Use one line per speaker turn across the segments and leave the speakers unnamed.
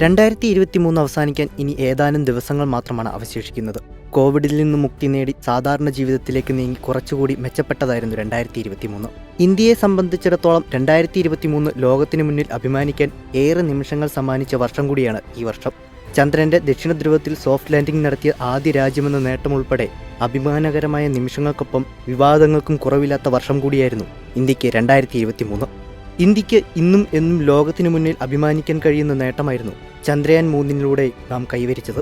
രണ്ടായിരത്തി ഇരുപത്തി മൂന്ന് അവസാനിക്കാൻ ഇനി ഏതാനും ദിവസങ്ങൾ മാത്രമാണ് അവശേഷിക്കുന്നത്. കോവിഡിൽ നിന്ന് മുക്തി നേടി സാധാരണ ജീവിതത്തിലേക്ക് നീങ്ങി കുറച്ചുകൂടി മെച്ചപ്പെട്ടതായിരുന്നു രണ്ടായിരത്തി ഇരുപത്തി മൂന്ന് ഇന്ത്യയെ സംബന്ധിച്ചിടത്തോളം രണ്ടായിരത്തി ഇരുപത്തി മൂന്ന് ലോകത്തിനു മുന്നിൽ അഭിമാനിക്കാൻ ഏറെ നിമിഷങ്ങൾ സമ്മാനിച്ച വർഷം കൂടിയാണ് ഈ വർഷം. ചന്ദ്രന്റെ ദക്ഷിണ ധ്രുവത്തിൽ സോഫ്റ്റ് ലാൻഡിംഗ് നടത്തിയ ആദ്യ രാജ്യമെന്ന നേട്ടം ഉൾപ്പെടെ അഭിമാനകരമായ നിമിഷങ്ങൾക്കൊപ്പം വിവാദങ്ങൾക്കും കുറവില്ലാത്ത വർഷം കൂടിയായിരുന്നു ഇന്ത്യയ്ക്ക് രണ്ടായിരത്തി ഇന്ത്യയ്ക്ക് ഇന്നും എന്നും ലോകത്തിനു മുന്നിൽ അഭിമാനിക്കാൻ കഴിയുന്ന നേട്ടമായിരുന്നു ചന്ദ്രയാൻ മൂന്നിലൂടെ നാം കൈവരിച്ചത്.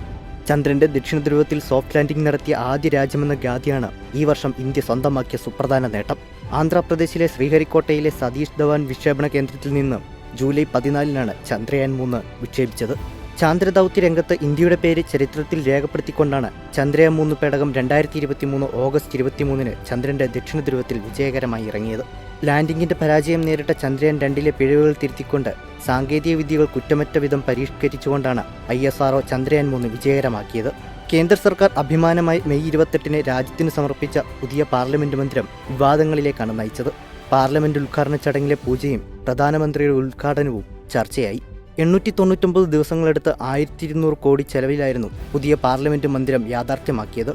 ചന്ദ്രന്റെ ദക്ഷിണ ധ്രുവത്തിൽ സോഫ്റ്റ് ലാൻഡിംഗ് നടത്തിയ ആദ്യ രാജ്യമെന്ന ഖ്യാതിയാണ് ഈ വർഷം ഇന്ത്യ സ്വന്തമാക്കിയ സുപ്രധാന നേട്ടം. ആന്ധ്രാപ്രദേശിലെ ശ്രീഹരിക്കോട്ടയിലെ സതീഷ് ധവാൻ വിക്ഷേപണ കേന്ദ്രത്തിൽ നിന്ന് ജൂലൈ പതിനാലിനാണ് ചന്ദ്രയാൻ മൂന്ന് വിക്ഷേപിച്ചത്. ചാന്ദ്രദൗത്യ രംഗത്ത് ഇന്ത്യയുടെ പേര് ചരിത്രത്തിൽ രേഖപ്പെടുത്തിക്കൊണ്ടാണ് ചന്ദ്രയാൻ മൂന്ന് പേടകം രണ്ടായിരത്തി ഇരുപത്തി മൂന്ന് ഓഗസ്റ്റ് ഇരുപത്തിമൂന്നിന് ചന്ദ്രന്റെ ദക്ഷിണ ധ്രുവത്തിൽ വിജയകരമായി ഇറങ്ങിയത്. ലാൻഡിംഗിന്റെ പരാജയം നേരിട്ട ചന്ദ്രയാൻ രണ്ടിലെ പിഴവുകൾ തിരുത്തിക്കൊണ്ട് സാങ്കേതിക വിദ്യകൾ കുറ്റമറ്റ വിധം പരിഷ്കരിച്ചുകൊണ്ടാണ് ഐ എസ് ആർഒ ചന്ദ്രയാൻ മൂന്ന് വിജയകരമാക്കിയത്. കേന്ദ്ര സർക്കാർ അഭിമാനമായി മെയ് ഇരുപത്തെട്ടിന് രാജ്യത്തിന് സമർപ്പിച്ച പുതിയ പാർലമെന്റ് മന്ദിരം വിവാദങ്ങളിലേക്കാണ് നയിച്ചത്. പാർലമെന്റ് ഉദ്ഘാടന ചടങ്ങിലെ പൂജയും പ്രധാനമന്ത്രിയുടെ ഉദ്ഘാടനവും ചർച്ചയായി. എണ്ണൂറ്റി തൊണ്ണൂറ്റൊമ്പത് ദിവസങ്ങളെടുത്ത് ആയിരത്തി ഇരുന്നൂറ് കോടി ചെലവിലായിരുന്നു പുതിയ പാർലമെന്റ് മന്ദിരം യാഥാർത്ഥ്യമാക്കിയത്.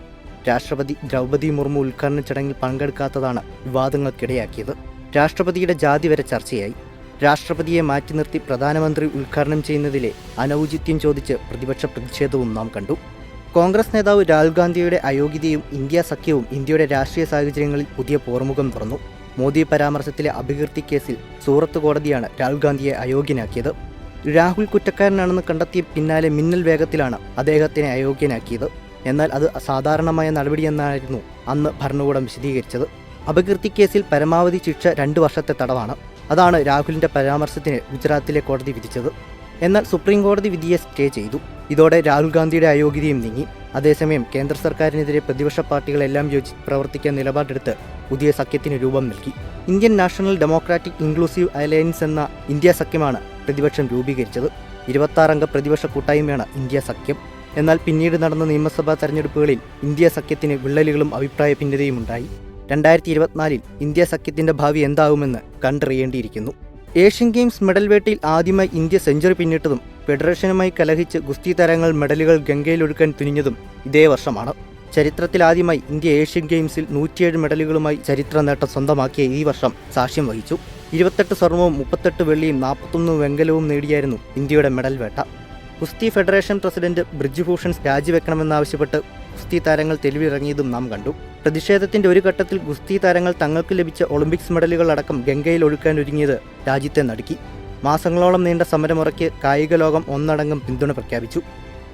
രാഷ്ട്രപതി ദ്രൗപദി മുർമു ഉദ്ഘാടന ചടങ്ങിൽ പങ്കെടുക്കാത്തതാണ് വിവാദങ്ങൾക്കിടയാക്കിയത്. രാഷ്ട്രപതിയുടെ ജാതി വരെ ചർച്ചയായി. രാഷ്ട്രപതിയെ മാറ്റി നിർത്തി പ്രധാനമന്ത്രി ഉദ്ഘാടനം ചെയ്യുന്നതിലെ അനൌചിത്യം ചോദിച്ച് പ്രതിപക്ഷ പ്രതിഷേധവും നാം കണ്ടു. കോൺഗ്രസ് നേതാവ് രാഹുൽ ഗാന്ധിയുടെ അയോഗ്യതയും ഇന്ത്യ സഖ്യവും ഇന്ത്യയുടെ രാഷ്ട്രീയ സാഹചര്യങ്ങളിൽ പുതിയ പോർമുഖം തുറന്നു. മോദി പരാമർശത്തിലെ അഭികീർത്തി കേസിൽ സൂറത്ത് കോടതിയാണ് രാഹുൽ ഗാന്ധിയെ അയോഗ്യനാക്കിയത്. രാഹുൽ കുറ്റക്കാരനാണെന്ന് കണ്ടെത്തിയ പിന്നാലെ മിന്നൽ വേഗത്തിലാണ് അദ്ദേഹത്തിനെ അയോഗ്യനാക്കിയത്. എന്നാൽ അത് അസാധാരണമായ നടപടിയെന്നായിരുന്നു അന്ന് ഭരണകൂടം വിശദീകരിച്ചത്. അപകീർത്തി കേസിൽ പരമാവധി ശിക്ഷ രണ്ട് വർഷത്തെ തടവാണ്. അതാണ് രാഹുലിന്റെ പരാമർശത്തിന് ഗുജറാത്തിലെ കോടതി വിധിച്ചത്. എന്നാൽ സുപ്രീം കോടതി വിധിയെ സ്റ്റേ ചെയ്തു. ഇതോടെ രാഹുൽ ഗാന്ധിയുടെ അയോഗ്യതയും നീങ്ങി. അതേസമയം കേന്ദ്ര സർക്കാരിനെതിരെ പ്രതിപക്ഷ പാർട്ടികളെല്ലാം യോജി പ്രവർത്തിക്കാൻ നിലപാടെടുത്ത് പുതിയ സഖ്യത്തിന് രൂപം നൽകി. Indian national democratic inclusive alliance എന്ന ഇന്ത്യ സഖ്യമാണ് പ്രതിപക്ഷം രൂപീകരിച്ചത്. ഇരുപത്താറംഗ പ്രതിപക്ഷ കൂട്ടായ്മയാണ് ഇന്ത്യ സഖ്യം. എന്നാൽ പിന്നീട് നടന്ന നിയമസഭാ തെരഞ്ഞെടുപ്പുകളിൽ ഇന്ത്യ സഖ്യത്തിന് വിള്ളലുകളും അഭിപ്രായ ഭിന്നതയും ഉണ്ടായി രണ്ടായിരത്തി ഇരുപത്തിനാലിൽ ഇന്ത്യ സഖ്യത്തിന്റെ ഭാവി എന്താവുമെന്ന് കണ്ടറിയേണ്ടിയിരിക്കുന്നു. ഏഷ്യൻ ഗെയിംസ് മെഡൽ വേട്ടയിൽ ആദ്യമായി ഇന്ത്യ സെഞ്ചുറി പിന്നിട്ടതും ഫെഡറേഷനുമായി കലഹിച്ച് ഗുസ്തി താരങ്ങൾ മെഡലുകൾ ഗംഗയിലൊഴുക്കാൻ തുനിഞ്ഞതും ഇതേ വർഷമാണ്. ചരിത്രത്തിലാദ്യമായി ഇന്ത്യ ഏഷ്യൻ ഗെയിംസിൽ നൂറ്റിയേഴ് മെഡലുകളുമായി ചരിത്ര നേട്ടം സ്വന്തമാക്കിയ ഈ വർഷം സാക്ഷ്യം വഹിച്ചു. ഇരുപത്തെട്ട് സ്വർണവും മുപ്പത്തെട്ട് വെള്ളിയും നാൽപ്പത്തൊന്ന് വെങ്കലവും നേടിയായിരുന്നു ഇന്ത്യയുടെ മെഡൽ വേട്ട. ഗുസ്തി ഫെഡറേഷൻ പ്രസിഡന്റ് ബ്രിജ്ഭൂഷൺ രാജിവെക്കണമെന്നാവശ്യപ്പെട്ട് ഗുസ്തി താരങ്ങൾ തെരുവിറങ്ങിയതും നാം കണ്ടു. പ്രതിഷേധത്തിന്റെ ഒരു ഘട്ടത്തിൽ ഗുസ്തി താരങ്ങൾ തങ്ങൾക്ക് ലഭിച്ച ഒളിമ്പിക്സ് മെഡലുകൾ അടക്കം ഗംഗയിൽ ഒഴുക്കാൻ ഒരുങ്ങിയത് രാജ്യത്തെ നടുക്കി. മാസങ്ങളോളം നീണ്ട സമരമുറയ്ക്ക് കായിക ലോകം ഒന്നടങ്കം പിന്തുണ പ്രഖ്യാപിച്ചു.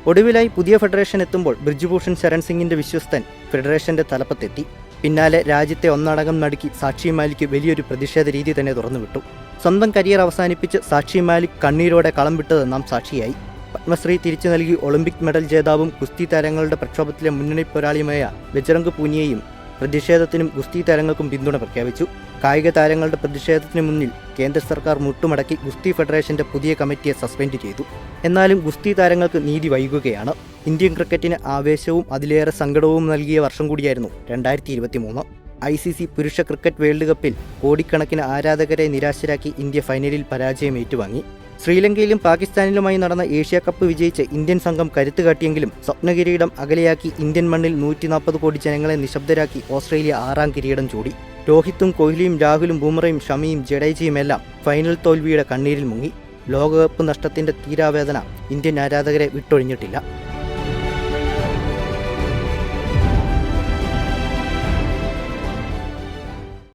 ഒടുവിലായി പുതിയ ഫെഡറേഷൻ എത്തുമ്പോൾ ബ്രിജ്ഭൂഷൺ ശരൺ സിംഗിന്റെ വിശ്വസ്തൻ ഫെഡറേഷന്റെ തലപ്പത്തെത്തി. പിന്നാലെ രാജ്യത്തെ ഒന്നടങ്കം നടുക്കി സാക്ഷി മാലിക്ക് വലിയൊരു പ്രതിഷേധ രീതി തന്നെ തുറന്നുവിട്ടു. സ്വന്തം കരിയർ അവസാനിപ്പിച്ച് സാക്ഷി മാലിക് കണ്ണീരോടെ കളം വിട്ടത് നാം സാക്ഷിയായി. പത്മശ്രീ തിരിച്ചു നൽകി ഒളിമ്പിക് മെഡൽ ജേതാവും ഗുസ്തി താരങ്ങളുടെ പ്രക്ഷോഭത്തിലെ മുന്നണി പോരാളിയുമായ ബജ്രംഗ് പൂനിയയും പ്രതിഷേധത്തിനും ഗുസ്തി താരങ്ങൾക്കും പിന്തുണ പ്രഖ്യാപിച്ചു. കായിക താരങ്ങളുടെ പ്രതിഷേധത്തിന് മുന്നിൽ കേന്ദ്ര സർക്കാർ മുട്ടുമടക്കി ഗുസ്തി ഫെഡറേഷന്റെ പുതിയ കമ്മിറ്റിയെ സസ്പെൻഡ് ചെയ്തു. എന്നാലും ഗുസ്തി താരങ്ങൾക്ക് നീതി വൈകുകയാണ്. ഇന്ത്യൻ ക്രിക്കറ്റിന് ആവേശവും അതിലേറെ സങ്കടവും നൽകിയ വർഷം കൂടിയായിരുന്നു രണ്ടായിരത്തി ഇരുപത്തി മൂന്ന് ഐ സി സി പുരുഷ ക്രിക്കറ്റ് വേൾഡ് കപ്പിൽ കോടിക്കണക്കിന് ആരാധകരെ നിരാശരാക്കി ഇന്ത്യ ഫൈനലിൽ പരാജയം ഏറ്റുവാങ്ങി. ശ്രീലങ്കയിലും പാകിസ്ഥാനിലുമായി നടന്ന ഏഷ്യ കപ്പ് വിജയിച്ച് ഇന്ത്യൻ സംഘം കരുത്ത് കാട്ടിയെങ്കിലും സ്വപ്നകിരീടം അകലെയാക്കി ഇന്ത്യൻ മണ്ണിൽ നൂറ്റി നാൽപ്പത് കോടി ജനങ്ങളെ നിശബ്ദരാക്കി ഓസ്ട്രേലിയ ആറാം കിരീടം ചൂടി. രോഹിത്തും കോഹ്ലിയും രാഹുലും ബൂമറയും ഷമിയും ജഡേജയുമെല്ലാം ഫൈനൽ തോൽവിയുടെ കണ്ണീരിൽ മുങ്ങി. ലോകകപ്പ് നഷ്ടത്തിന്റെ തീരാവേദന ഇന്ത്യൻ ആരാധകരെ വിട്ടൊഴിഞ്ഞിട്ടില്ല.